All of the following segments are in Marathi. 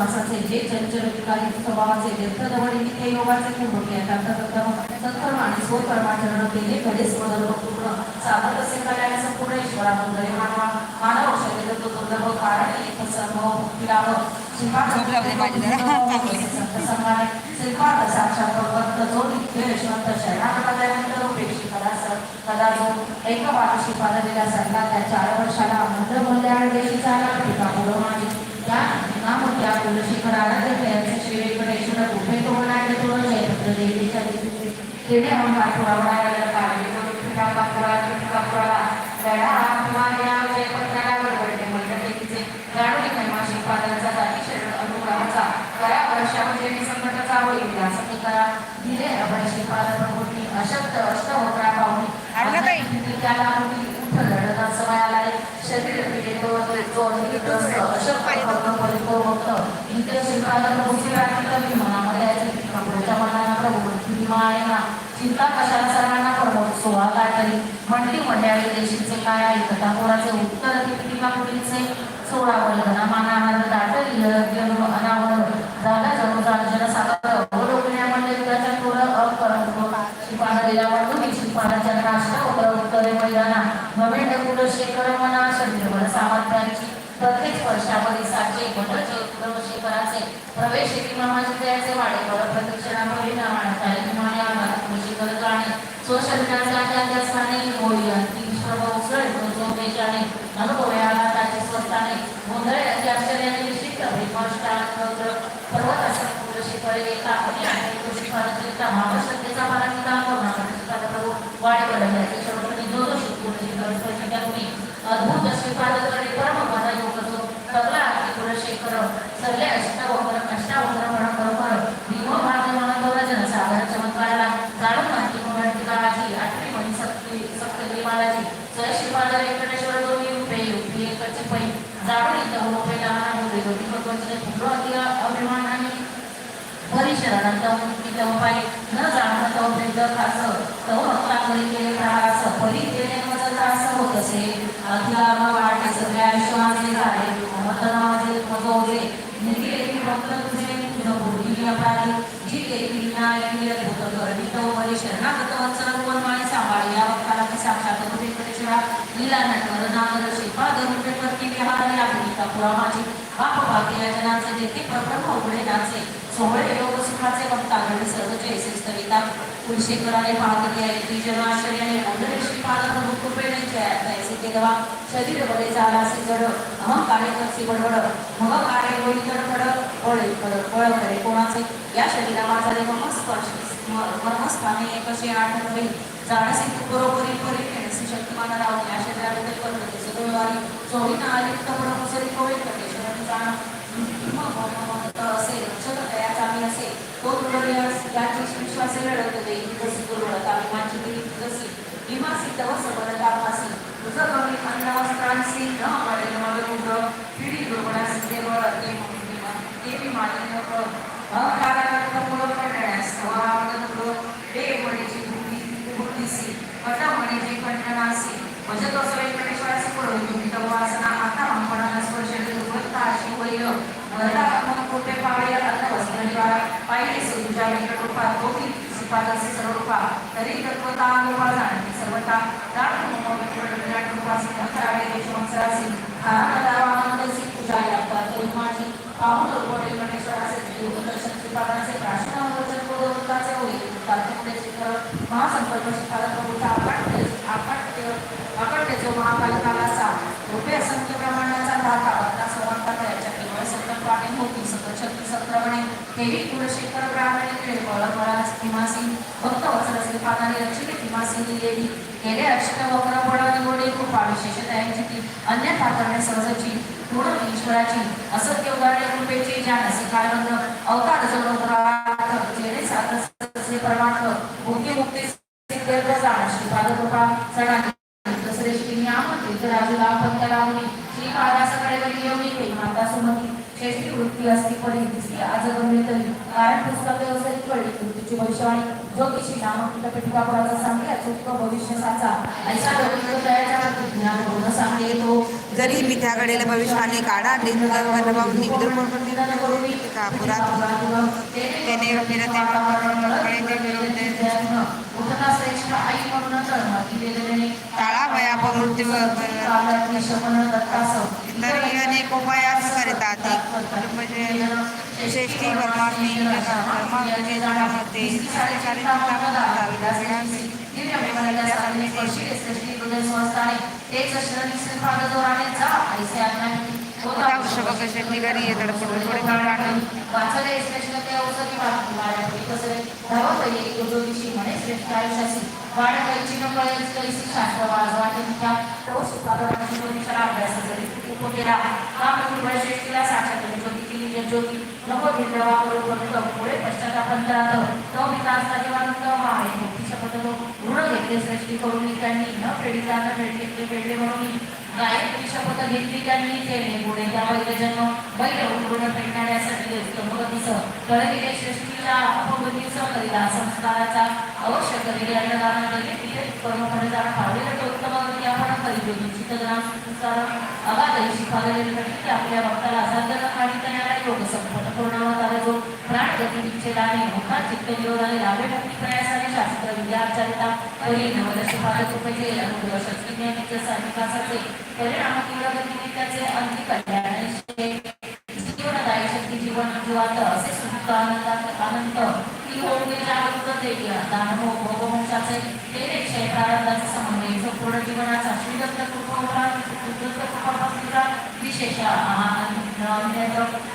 श्वासाचे जे चंचल विकारी स्वभावाचे दीर्घदवडी नित्य योगाचे कुंभके सत्कर्म आणि स्वकर्माचरण केले घडे स्वधर्म पूर्ण साधक असे कल्याण संपूर्ण ईश्वरा सुंदरे मानवा मानव शरीर तो दुर्लभ कारण एक. संतसंगाने श्रीपाद साक्षात भगवंत जो नित्य यशवंत कदा जो एक बालशी पादलेला सरला त्या चार वर्षाला मंत्र बोलल्या देशी चाला पिता पुरमाने त्या नाम त्या कुलशिखर आराध्य प्रियांचे श्रीवेकडे व्यंकटेश्वर कुठे तो म्हणाले तो जयपुत्र देवीच्या दिवशी तेने अहंकार पुरावणाऱ्या कार्य पिता कापुरा कापुरा लढा माया जयपत्राला बडबडते म्हणजे तिचे जाणून महिमा श्रीपादांचा जाती शरण अनुग्रहाचा करा वर्षामध्ये म्हणजे निसंकटाचा होईल व्यासकी करा दिले अभय श्रीपाद प्रभूंनी अशक्त अष्टहोत्रा पाहुणी आणलं त्याला मुली जो निग्रस्त अशक्त भक्त प्रभूची कमी मनामध्ये आहे प्रभूच्या मनाला प्रभू भीमायना चिंता कशाला सर्वांना सोळा काय तरी म्हणती मंडळी देशीचे काय आहे कथापुराचे उत्तर टीका पुढीलचे सोळा वर्धना मानाहार दाटली जन्म अनावर झाला जणूचा जनसागर अवलोकन्या म्हणजे युगाच्या थोर अपरंत शिपाला दिला म्हणून शिपालाच्या राष्ट्र उतर उत्तरे मैदाना नवेंड कुल शेखर मना शरीरवर सामर्थ्याची प्रत्येक स्पर्शामध्ये साचे गणचे शिखराचे प्रवेश मामाचे वाडेकर प्रदक्षिणा परिणामाने काही आम्हाला कृषी करत आणि स्थाने अंतिम श्रम उसळ अनुभवयाला त्याचे स्वस्ताने गोंधळ्याचे आश्चर्याने विशिष्ट पर्वत असं एका आणि कृषी फारचिता महाश्रद्धेचा पराकिता करुणा प्रभू वाडेकर शेवटी जो जो शिकून शिखर स्पर्शिका कुणी अद्भुत श्रीपादकडे परम मन योग जो सगळा आरती कुलशेखर सगळे अष्टावकर अष्टावकर म्हणा बरोबर भीम भाग म्हणा जन सागर चमत्काराला जाणून माहिती म्हणून काळाची आठवी म्हणी सक्ती सक्ती मालाची जय श्रीपाद व्यंकटेश्वर दोन्ही रूपे युक्ती एकची पै जाणून इथं रूपे लहान होते दोन्ही भगवंतचे पुत्र अति अभिमान आणि परिशरणांत मुक्ती तव पायी न जाणं तव खास केले प्रहास परी केले मज होत असे. अध्याम वाटे सगळ्या विश्वाचे झाले. मत नावाचे मजवले की भक्त तुझे अपराधी करणी शरणागत वत्सल कोण सांभाळी? या भक्ताला की साक्षात व्यंकटेश्वरा लीला नटवर नागर श्रीपाद रूपे करती विहार या भूमिका पुरामाची बाप भाग्य जनाचे. उघडे नाचे सोहळे योग सुखाचे भक्ता घडे सर्व श्री सविता कुलशेखराने पाहते आहे ती जन आश्चर्याने मंडळी प्रभू कृपेने जयाचे शरीर बळे झाला असे जड करसी बडबड मग कार्य होईल तर बळे फळ फळ करे कोणाचे या शरीरा माझा देव स्पर्श मर्मस्थाने कसे आठ जाणसे तू बरोबरी परी शक्तिमान राहून या शरीराबद्दल करते गुरुवारी वारी चोळीना आली तपड मुसरी कोळे कटेश्वराने जाण असे रक्षक दयाचा मी असे तो तुडले याची विश्वासे लढत देई जशी दुर्बळता माझी देई जशी विमासी तव सबलता मासी तुझं कमी अन्न वस्त्रांसी न पडेल मग उग्र पिढी देवळ ते देवी दे म्हणेची पट म्हणेची आता अंपणाला स्पर्श देतो अशी होईल वरदा मन कृपे पावळे अन्न वस्त्र तुझ्या व्यंकट रूपा दोघी श्रीपादाचे तरी तत्वता अनुपा जाणते सर्वता जाण विराट रूपासी अंतराळे देशवंसरासी आनंदावानंदसी तुझ्या यात्रा तरी पाहून लोकोटे गणेश्वराचे देवदर्शन श्रीपादांचे प्राशन वचन बोधवताचे होईल तात्पुढे शिखर महासंकल्प शिखाला प्रभूचा आपण अपाट्य अपाट्य जो महाकालकाला सा रुपये असंख्य प्रमाणाचा धाका. पन्नास संवंता याच्या केवळ सत्तर पाणी होती सकल शक्ती सक्रमणे देवी कुलशेखर ब्राह्मणे खेळ. फळ फळा भीमासी भक्त वचल श्रीपादाने रचिले भीमासी लिहिलेली गेले अक्षर वक्र फळ निवडे कृपा विशेष त्यांची ती अन्यथा करणे सहजची पूर्ण ईश्वराची असत्य उदाहरणे कृपेची जाणसी कारण अवतार जगत जेणे साधसे परमार्थ मुक्ती मुक्ती सिद्ध जाण श्रीपाद कृपा सणाची दुसरे श्री नियाम तीर्थराजूला पंतरावणी श्रीपादासकडे वरी योगी माता सुमती श्रेष्ठी वृत्ती असती परी दिसली आज गम्य तरी कारण पुस्तक व्यवसायिक कळली मृत्यूची भविष्यवाणी. ज्योतिषी नामक पीठिकापुराचा सांगते चुक भविष्य साचा. ऐसा लोक तयाच्या ज्ञान पूर्ण सांगे तो. जरी मिथ्याकडेला भविष्यवाणी काढा लिंगावरबाबूंनी विद्रुपण कापुरात त्याने फिरते कडे ते विरोध उठता श्रेष्ठ आई म्हणून धर्म दिलेले टाळा भया मृत्यू तरी अनेक उपायास करितात म्हणजे श्रेष्ठी परमात्मी श्रेष्ठ पहिले एक श्रेष्ठ आयुष्याची वाड कैची न कळेल कैसी शास्त्र वाज वाटे त्या तो शिकाराची ज्योतिषाला अभ्यास करी उप केला काम पूर्व श्रेष्ठीला साक्षात ज्योती केली जे ज्योती नको भिंडवा बरोबर पुढे पश्चातापंतरात तो विकास जीवानंद आहे श्रेष्ठी करून त्यांनी न फेडीचा न घेतले फेडले म्हणून गायत्री शपथ घेतली त्यांनी केले पुढे. त्या वैद्य जन्म बैल उघडून फेडणाऱ्यासाठी उत्तमगतीच कळलेले सृष्टीला अपगतीच करीला संस्काराचा अवश्य करीले अन्नदान तिथे कर्मकडे जाणं पावलेलं उत्तम उत्तमगती आपण करीतो निश्चित ग्राम आपल्या भक्ताला साधन आणि करणारा योग जो प्राण गती चित्त निरोधाने लाभे भक्ती प्रयासाने शास्त्र विद्या आचारिता परी नवदश अनुग्रह परिणाम तीव्र गतीने त्याचे कल्याण जीवनदायी शक्ती जीवन जीवात असे सुख आनंदात आनंद ती होऊन जागृत देवी दानव भोगवंशाचे तेरे क्षय समन्वय संपूर्ण जीवनाचा श्रीदत्त कृपा विशेष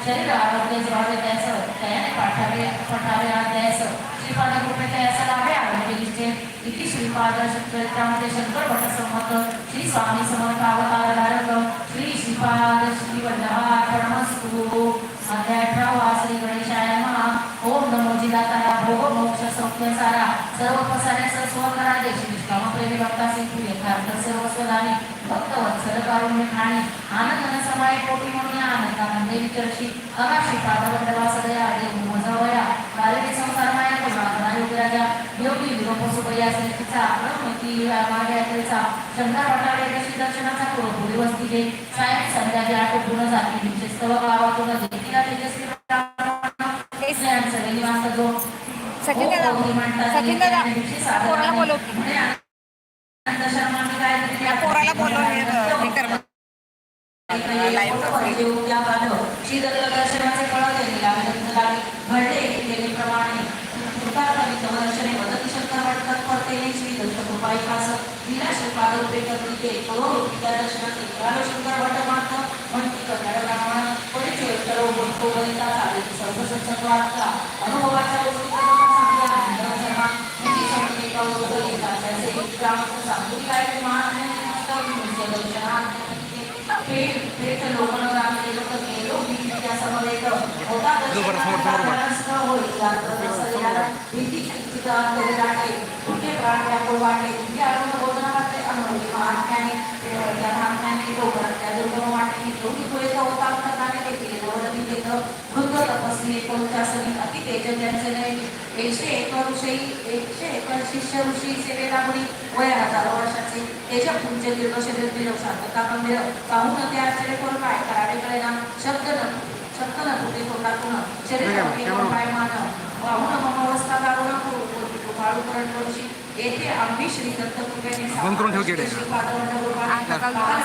शरीर आरोग्य त्याने पाठावे पठावे द्यायचं श्रीपाद कृपे त्याचा लाभे आरोग्य इति श्रीपाद चरित्रामध्ये शंकर भट संमत श्री स्वामी समर्थ अवतार श्री श्रीपाद श्री वल्लभा परमस्तु अध्याय अठरावा श्री गणेशाय महा ओम नमो जिदातारा भोग मोक्ष सौख्य सारा सर्व पसारे स्व करा देशी निष्काम प्रेमी भक्ता सिंधू यथार्थ सर्व स्वदानी भक्त वत्सल कारुण्य ठाणे आनंदन समाय कोटी म्हणून आनंदानंदे विचरशी अगाशी पादवंडवा सदया देव मजवया कालिनी संसार माया करुणा योगराजा योगी विरोपसुपया सुबया श्रेष्ठीचा प्रकृती मागे यात्रेचा शंकर वाटाळे कशी दर्शनाचा पूर्व पुढे वस्तीचे सायं संध्या जे आठ पूर्ण जाती विशेषतव गावातून देखील तेजस्वी सचिन दादा सचिन दादा पोराला बोलव पोराला बोलव हे कर. दर्शनाचे सर्व वाटता अनुभवाच्या गोष्टी सांगल्या कौतुक येतात त्याचे ग्रामस्थ काय महान पेट पेट लोकन लोक गेलो त्या समवेत होता भीती चिता तरी कुठे प्राण व्यापो वाटे तुझे अरुण बोधना महात्म्याने लोकन त्या दुर्गम वाटे दोन्ही पुढे होता प्रकारे ते केले नवरती देत वृद्ध तपस्वी एकोणचासनी अति तेज त्यांचे एकशे एक ऋषी एकशे एक शिष्य ऋषी सेवेला मुली वय हजारो वर्षाचे तेज पुंज दीर्घ शरीर दिलं शांतता गंभीर पाहून ते आश्चर्य करून काय करावे कळे ना शब्द न शब्द न तुटे तोंडातून शरीर केवळ पाय मान पाहून मम अवस्था दारुण कृपाळू करण करुषी येथे आम्ही श्री दत्त कृपेने बंद करून ठेव किडे. आता काल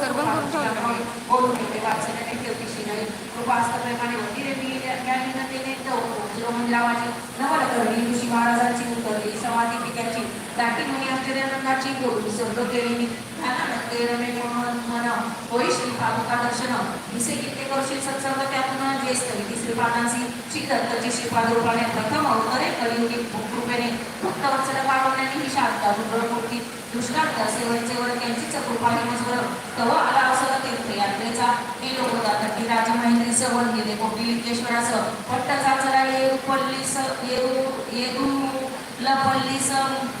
तर बंद करून ठेव. बोलून ठेवले म्हणजे वाचनाने ठेवती शिराई कृपास्तप्रेमाने वतीने मी त्या मंदिरावाची नवल करणी ऋषी महाराजांची दाटी मुनी आश्चर्यानंदाची बोलू सर्व केली मी रमे मन मन होई श्री पादुका दर्शन दिसे किती करशील त्यातून जे स्तरी श्रीपादांची श्री दत्तची श्रीपाद रूपाने प्रथम अवतरे कलियुगी कृपेने भक्तवत्सल पावण्याने ही शांता रुद्रमूर्ती दुष्कांत सेवनचे वर त्यांचीच कृपा हिमस्वर तव आला असं तीर्थयात्रेचा हे राजा राजमहेंद्री सवन गेले कोटी लिंगेश्वराचं पट्टचा चला येऊ पल्लीस येऊ येऊ लपल्लीस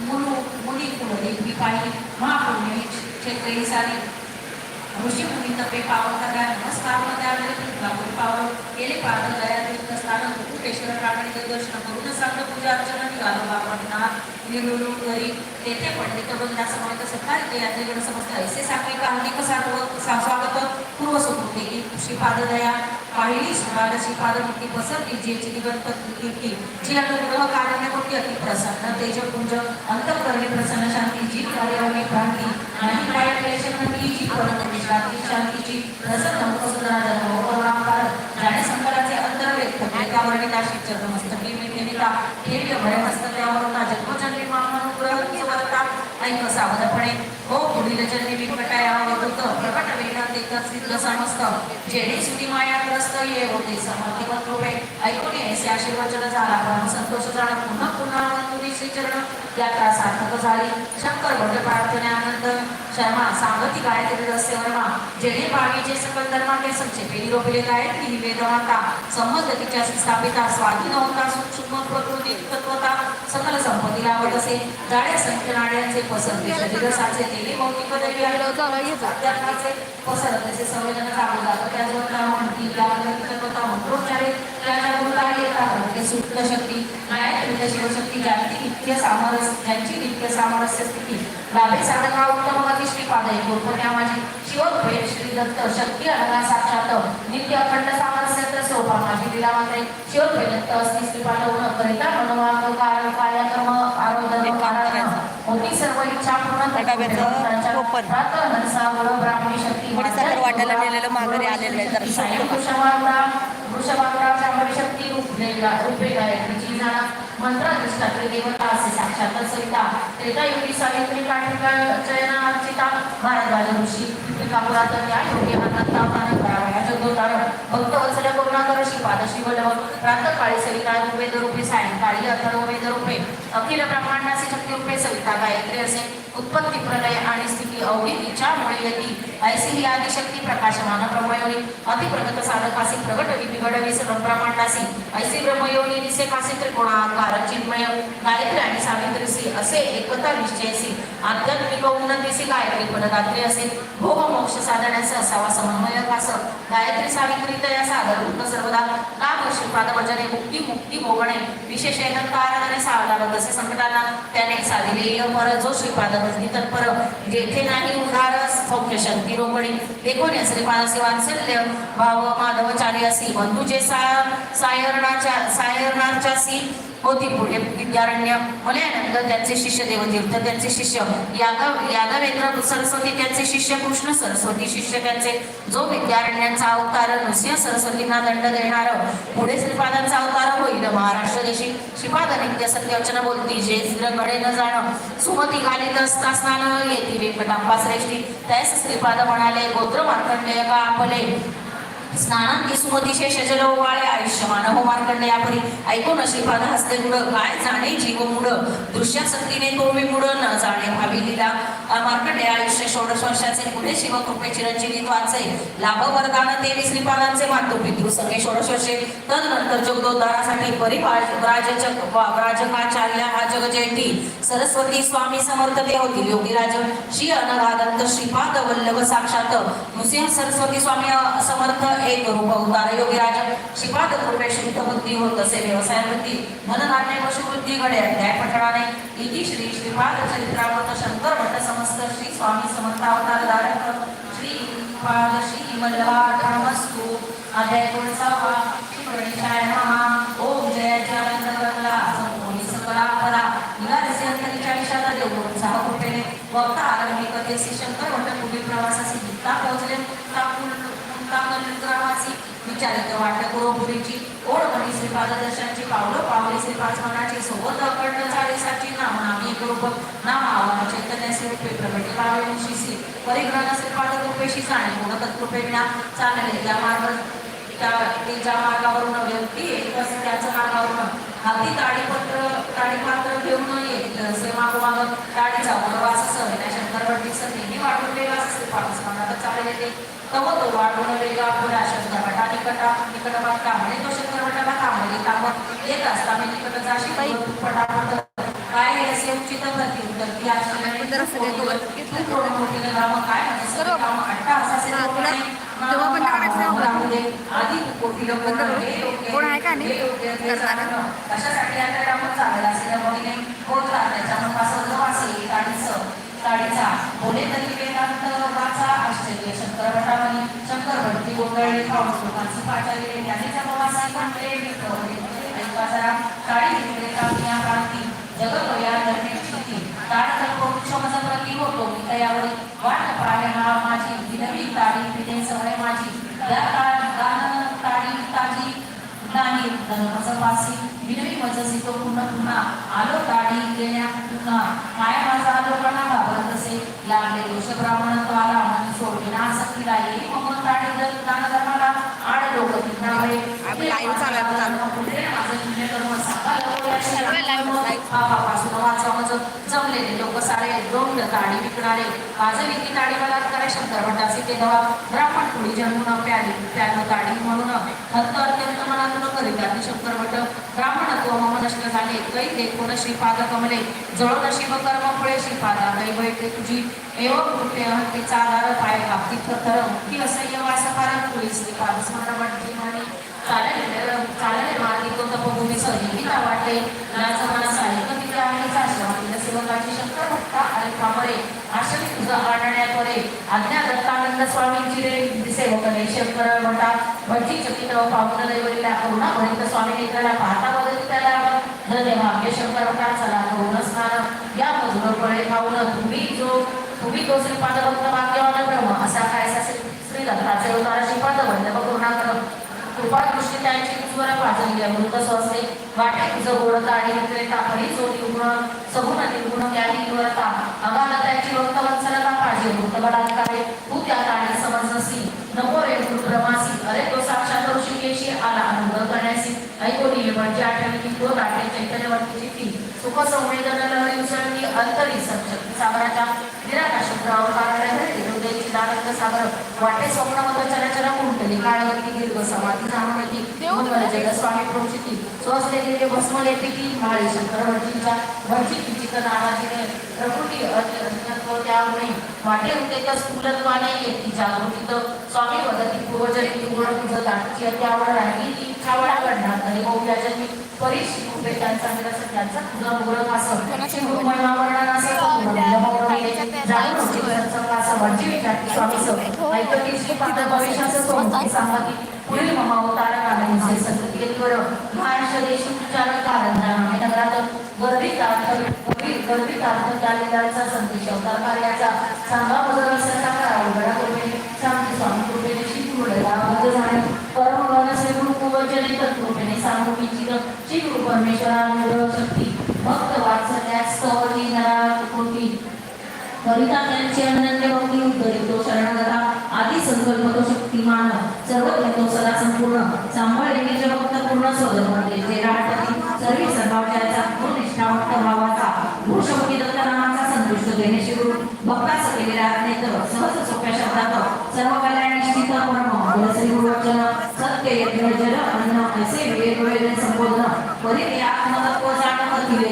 मुलू मुली कुळली विपाई महापुण्य क्षेत्री सारी ऋषी मुनी तपे पावन करण्या नमस्कार व त्यावेळी तुला पावन केले पाद दया तीर्थस्थान दर्शन करून चांगलं पूजा अर्चना निघालो बाबांना मिरवणूक घरी तेथे पडले तर बंद असं म्हणत असं काय ते यात्रेकडे समजतं ऐसे साखळी काढली कसा स्वागत पूर्व सुकृती की श्रीपाद दया पाहिली श्रीपाद श्रीपाद मुक्ती पसरली जी दिगंत कीर्ती जी अनुग्रह कार्य कोटी अति प्रसन्न तेजपुंज अंतकरणी प्रसन्न शांती जी कार्यावरी क्रांती नाही काय क्लेश क्लेशमंती जी परम विश्रांती शांतीची प्रसन्न मुखसुंदरा जन्म करुणाकार जाणे संकराचे अंतर व्यक्त त्यावर नाशिक चरणमस्तकी मी निमिता ठेवी भय हस्त त्यावर ना जन्मजन्मी ऐक सावधपणे. ओ पुढील जन्मी विकटाया होत प्रकट वेगात एक सिद्ध समस्त. जेणे सुनी माया ग्रस्त ये होते समर्थिवत रूपे ऐकून येसे आशीर्वचन झाला. परम संतोष झाला पुन्हा पुन्हा. वंदुनी श्रीचरण यात्रा सार्थक झाली. शंकर भट प्रार्थनेनंतर शर्मा सांगती गायत्री रस्ते वर्मा. जेणे पावीचे सकल धर्माचे संक्षेपे निरोपिले गायत्री ही वेदमाता. संबंधतीच्या स्थापिता स्वाधीन होता सूक्ष्म प्रकृती तत्वता. सकल संपत्ती लावत असे. जाड्या संख्य नाड्यांचे पसरते शरीरसाचे तेली भौतिक दैवी आहे. अध्यात्माचे पसरत असे संवेदन चालू जातं त्याचबरोबर म्हणतील म्हणती तत्वता म्हणून त्याच्या ते सुप्त शक्ती गायत्री शिवशक्ती ज्यांची नित्य सामरस्य ज्यांची नित्य सामरस्य स्थिती. लाभे साधका उत्तम गती श्रीपाद गुरुपण्या माझी श्री दत्त शक्ती अलगा साक्षात नित्य अखंड सामरस्य सोपा माझी लीला मात्रे शिवरूपे दत्त असती श्रीपाद न करिता मनोवाग कारण कार्यक्रम आरोधन कारण होती सर्व इच्छा पूर्ण ब्राह्मणी शक्ती वाटायला नेलेलं माघारी आलेलं आहे सांगतो का? वृषभांगा वृषभांगा शांभवी शक्ती मंत्राधिष्ठात्री देवता असे साक्षात सविता त्रेतायुगी सावित्री काठिका चयना अर्चिता भारद्वाज ऋषी पिता पुरातन या योगी अनंता करावया जगोतार. भक्त वत्सल करुणाकर श्रीपाद श्रीवल्लभ प्रातःकाळी सविता वेद रूपे सायंकाळी अथर्व वेद रूपे अखिल ब्रह्मांडाचे शक्ती रूपे सविता गायत्री असे उत्पत्ती प्रलय आणि स्थिती अवघी तिच्यामुळे यती ऐसी ही आदिशक्ती प्रकाशमान ब्रह्मयोनी अतिप्रगत साधकासी प्रगट विपी सर्व ब्रह्मांडासी ऐसी ब्रह्मयोनी दिसे कासे त्रिकोणाकार चिन्मय गायत्री आणि सावित्रीसी असे एकता निश्चयसी आध्यात्मिक उन्नतीसी गायत्री पदगात्री असे भोग मोक्ष साधण्याचा असावा समन्वय कास. गायत्री सावित्री तया सागर भूत सर्वदा. काम श्रीपाद भजने मुक्ती मुक्ती भोगणे. विशेष आराधने सावधान तसे संकटांना त्याने साधिले पर. जो श्रीपाद भजनी तत्पर जेथे नाही उदार सौख्य शक्ती रोपणी देखून या वात्सल्य भाव माधवचारी असी बंधूचे सा सायरणाच्या सायरणाच्यासी होती पुढे विद्यारण्य मलयानंद त्यांचे शिष्य देवतीर्थ त्यांचे शिष्य यादव यादवेंद्र सरस्वती त्यांचे शिष्य कृष्ण सरस्वती शिष्य त्यांचे जो विद्यारण्यांचा अवतार नृसिंह सरस्वतींना दंड देणार पुढे श्रीपादांचा अवतार होईल. महाराष्ट्र देशी श्रीपाद नित्य सत्यवचन बोलती जे घडे न जाणं सुमती घालीत असता स्नान येतील श्रेष्ठी त्यास श्रीपाद म्हणाले गोत्र मार्कंडेय का आपले? स्नानात सुमती शेषजल ओवाळे आयुष्यमान हो मार्कंड यापरी ऐकून श्रीपाद हस्ते मुड काय जाणे जीव मुड दृश्यासक्तीने तो मी मुड न जाणे भावी लिला. मार्कंडे आयुष्य षोडश वर्षाचे पुढे शिव कृपे चिरंजीवी वाचे लाभ वरदान देवी श्रीपादांचे मातृ पितृ सगळे षोडश वर्षे. तदनंतर जगदोद्धारासाठी परिवाजक राजकाचार्य हा जगजयंती. सरस्वती स्वामी समर्थ ते होतील योगीराज. श्री अनघादंत श्रीपाद वल्लभ साक्षात. नृसिंह सरस्वती स्वामी समर्थ एक रूप अवतार योगीराज श्रीपाद कृपे शुद्ध बुद्धी होत असे व्यवसाय वृत्ती धनधान्य पशुवृद्धी घडे अध्याय पठणाने इति श्री श्रीपाद चरित्रामृत शंकर भट्ट समस्त श्री स्वामी समर्थावतार धारक श्री पाद श्री मल्लवाठामस्तु अध्याय कोणसावा श्री गणेशाय नमः. ओम जयाच्या आनंदकरला संपूर्ण सकला परा निघालेसे अंतरीच्या विषादा देऊन सहा कृपेने वक्ता आरंभी कथेसी शंकर भट्ट पुढील प्रवासासी मुक्ता पोहोचले मुक्ता मुक्ताकल ग्रामासी विचारित वाट गुरुपुरीची ओढ म्हणी श्रीपाद दर्शनाची पावलं पावली श्रीपाद मनाची सोबत अखंड चाळीसाची नाम नामी गुरुप नाम आव्हान चैतन्य रूपे प्रगटी पावे शिसी. परिग्रहण श्रीपाद कृपेशी जाणे गुण तत्कृपे विना चालले त्या मार्ग त्या ते मार्गावरून व्यक्ती एकच असते मार्गावरून. हाती ताडीपत्र ताडीपात्र घेऊन येईल असे मागोमाग ताडीचा वनवास सहविना शंकर भट्टीचं नेहमी वाटून वेगळा श्रीपाद स्मरणात चालले तव तो वाढवून वेगळा पुरा शंकर भटा निकटा निकट वाटता म्हणे तो शंकर भटाला कामली काम येत असता मी निकट जाशी पटापट काय हे असे उचित प्रति उत्तर. ती आश्चर्याने जरा सगळे कवर घेतलं. थोडं मोठे राम काय म्हणे सर्व. काम अट्टा. मध्ये आधी कोटी लोक कोण आहे का नाही? करणारं? कशासाठी आता टाकून चालेल असे त्या मुलीने होता त्याच्यामुळे असं वासे बोले तरी वेदांत वाचा. गोंधळले काळी घेतले क्रांती जगत या होतो वाट हा माझी विनवी ताडी सवय माझी या काळात गाणं ताडी ताजी नाही धर्माचं विनवी मजसी तो पुन्हा पुन्हा आलो ताडी गेल्या पुन्हा काय माझा आलो प्रणाम घाबरत असे लागले दोष ब्राह्मण तो आला आणि सोडविना मग आड लोक तिथावळे पापापासून जमलेले लोक सारे ताडी विकणारे माझं विकी ताडी बलात्कारे शंकर भटाचे ते दवा ब्राह्मण कुळी जन्मून प्याली त्यानं ताडी म्हणून हत्त अत्यंत मनातून करीत शंकर भट ब्राह्मण नष्ट झाले कै ते श्रीपाद कमले जळ नशीब कर्म फळे श्रीपादा. कै बैठे तुझी एव कृपे हत्तीचा आधार पाय बाबती थर की असह्य वासकार कुळी श्रीपाद. स्मरण म्हणते म्हणे चालेल चालेल मार्गी तो तपभूमी सहिता वाटते नाच मला साहित्य तिथे आहे आश्रमातील सेवकाची शंकर भक्ता आणि कामरे वास्तविक तुझा आज्ञा दत्तानंद स्वामींची रे दिसे होतले शंकर भटा भटजी चकित पावन दैवरीला करुणा भरित स्वामी नेत्राला पाहता बदल त्याला धन्य शंकर भटा चला करुण स्नान. या मधुर फळे खाऊन तुम्ही जो तुम्ही तो श्रीपाद भक्त भाग्यवान ब्रह्म असा काय श्री दत्ताचे अवतार श्रीपाद करुणा करुणाकर कृपा दृष्टी त्यांची उज्ज्वल वाचली अमृत स्वस्ते वाटे तुझं गोडता आणि सगुण निर्गुण पाहिजे. तू त्या काळी समजसी नको रे प्रमासी अरे तो साक्षात ऋषिकेशी आला. अनुभव करण्यासी ऐको निर्मळची आठवणी तो गाठे चैतन्यवंतीची ती सुख संवेदन लहरी अंतरी सशक्ती सागराच्या निराकाश सागर वाटे स्वप्न मत चराचरा कुंटली काळवती दीर्घ समाधी जाणवती मंगल जग स्वामी प्रोचिती. स्वस्ते दिले भस्म लेते की माळे शंकर भटजीच्या भटजी किंचित नावाजीने प्रकृती अज्ञत्व त्यामुळे वाटे होते तर स्थूलत्वाने येती जागृतीत स्वामी वदती पूर्वजरी पूर्ण तुझं दाटची अति आवड राहिली. तरी रूपे त्यांचा त्यांचा असं असं जाणून होती. त्यांचा असा विचारते स्वामी भविष्याचं सोमती सांगती पुढील ममा अवतार काढायचे संततीवर महाराष्ट्र देश उच्चार कारण जाणवे नगरात गर्दीत अर्थ गर्दीत अर्थ त्याचा संदेश अवतार कार्याचा सांगा बदल असायचा करा उघडा कृपेने सांगते स्वामी कृपेने शिकवलेला बद्ध झाले परम गण श्री गुरु कुवचने तत्कृपेने सांगू श्री गुरु परमेश्वरा शक्ती भक्त वात्सल्यास स्तवती नरा कृती कविता त्यांची अनन्य भक्ती उद्धरी तो शरणगता आदी संकल्प तो शक्तिमान सर्व तो सदा संपूर्ण. सांभाळलेले जे भक्त पूर्ण स्वधर्म जे राहतात सर्व सर्वाच्या गुण निष्ठावंत भावाचा भूषमुखी दत्त नामाचा संतुष्ट देणे शिवरू भक्तास केलेल्या आज्ञेत सहज सोप्या शब्दात सर्व कल्याण निश्चित परम श्री गुरुवचन सत्य यज्ञ ಅನ್ನ अन्न वेगवेगळे संबोधन परी ते आत्मतत्व जाणवत दिले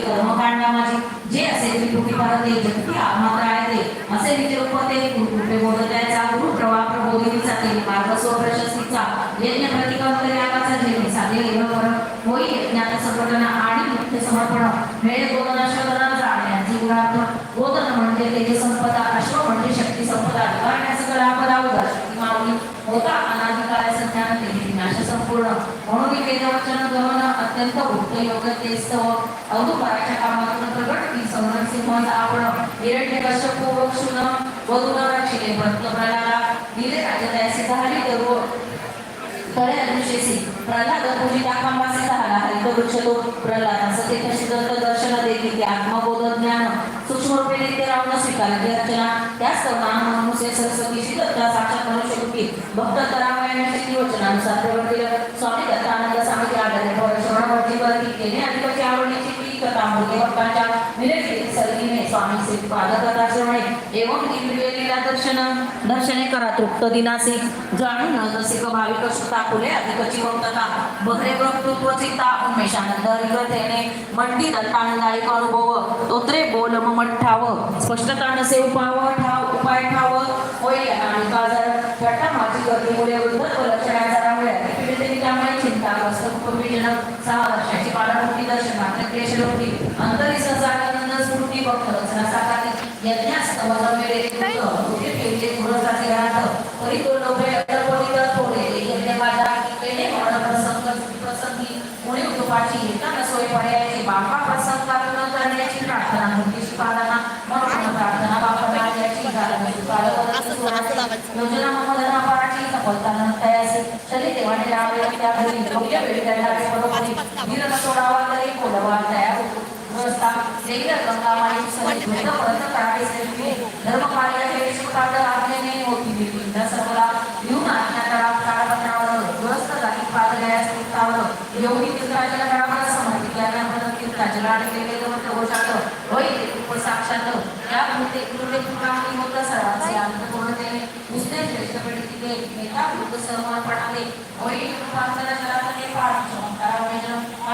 जे असे त्रिपुटी पारते जगती मात्र आहे ते. असे निज कृपे बोधत्याचा गुरु प्रवाह प्रबोधिनीचा ते मार्ग स्वप्रशस्तीचा. यज्ञ प्रतिकांतरी आगाचा झेले साधे पर होई ज्ञान संघटना आणि मुख्य समर्पण. वेळ गोदना शोधना जाण्याची गुणार्थ. गोदन म्हणजे तेजे संपदा अश्व म्हणजे शक्ती संपदा करण्याचं शक्ती होता. पूर्ण म्हणून वेदवचन गमन अत्यंत उक्त योग ते स्तव अवधुपराच्या कामातून प्रगट की संवरण सिंहाचा आपण हिरण्य कश्यप वक्षुन वधून रक्षिले भक्त प्रल्हादा दिले राजा झाली तरुव खरे अनुशेसी प्रल्हाद पूजित आकांबासे झाला हरित वृक्ष तो प्रल्हाद असं ते दर्शन देखील आत्मबोध ज्ञान. सूक्ष्म रूपे नित्य रावण स्वीकारली. अर्चना त्याच तरुणानं मनुष्य सरस्वतीची दत्ता साक्षात मनुष्य रूपी भक्त तरामयाची वचनानुसार प्रवर्तील स्वामी दत्तानंद स्वामी आढळले श्रवणवरती वर्ती केले आणि त्याची आवडण्याची ती कथा मूर्ती भक्तांच्या सलगीने स्वामी एवं इंद्रिय दर्शन दर्शने करा तृप्त दिनासी. जाणून जसे क भाविक श्रुता फुले अधिकची भक्तता बघरे प्रकृत्व चित्ता उमेशानंद हरिकथेने मंडी दत्तानंदायक अनुभव. तोत्रे बोल मठ्ठाव स्पष्टता नसे उपाव ठाव उपाय ठाव. होय आणि काजर घटा माझी गर्दी मुले चिंता वस्तू जनक सहा वर्षाची बाळामुखी दर्शन मात्र क्लेशलोकी अंतरी संसारानंद सोडावा तरी बोलवा तयार होतो. देवीला गंगा माई सहित परत करावे आज्ञेने होती देवी न सकला घेऊन आज्ञा करा काळपत्रावर व्यवस्था जाती पादगया स्थितावर एवढी तीर्थाच्या काळाला समर्पित त्यानंतर तीर्थाच्या लाड केले तर गोषात होय ते साक्षात. या कृते कृते कृपाणी होत सर्वांचे अंत पूर्णतेने नुसते श्रेष्ठ पीडितीने एकमेका वृद्ध समर्पणाने होय कृपांतर जलाने पाठ चमत्कार